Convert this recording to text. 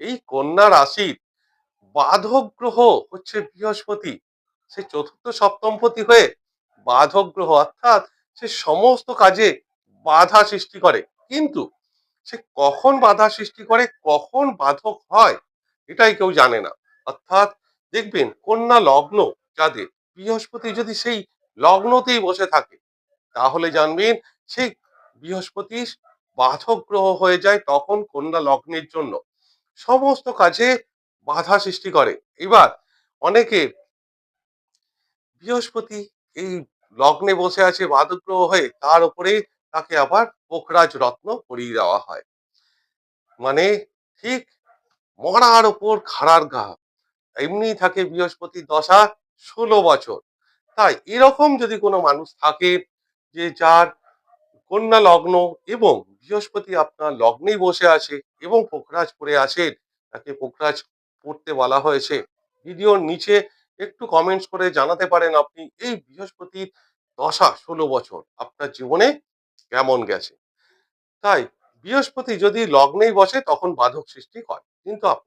এই কন্যা রাশির বাধক গ্রহ হচ্ছে বৃহস্পতি। সে চতুর্থ সপ্তমপতি হয়ে বাধক গ্রহ অর্থাৎ সে সমস্ত কাজে বাধা সৃষ্টি করে। কিন্তু সে কখন বাধা সৃষ্টি করে, কখন বাধক হয়, এটাই কেউ জানে না। অর্থাৎ দেখবেন, কন্যা লগ্ন যাদের, বৃহস্পতি যদি সেই লগ্নতেই বসে থাকে, তাহলে জানবেন সেই বৃহস্পতি বাধক গ্রহ হয়ে যায় তখন কন্যা লগ্নের জন্য। সমস্ত কাজে বাধা সৃষ্টি করে। এবার অনেকে বৃহস্পতি এই লগ্নে বসে আছে বাধক গ্রহ হয়ে, তার উপরে তাকে আবার পোখরাজ রত্ন পরিয়ে দেওয়া হয়। মানে ঠিক মরার ওপর খাড়ার গা। এমনি থাকে বৃহস্পতি দশা ষোলো বছর। তাই এরকম যদি কোনো মানুষ থাকে যে যার কন্যা লগ্ন এবং বৃহস্পতি আপনার লগ্নেই বসে আছে এবং পোখরাজ পরে আছেন তাকে পোখরাজ পড়তে বলা হয়েছে। ভিডিওর নিচে একটু কমেন্টস করে জানাতে পারেন আপনি এই বৃহস্পতির দশা ষোলো বছর, আপনার জীবনে কেমন গেছে? তাই বৃহস্পতি যদি লগ্নেই বসে তখন বাধক সৃষ্টি করে কিন্তু আপনার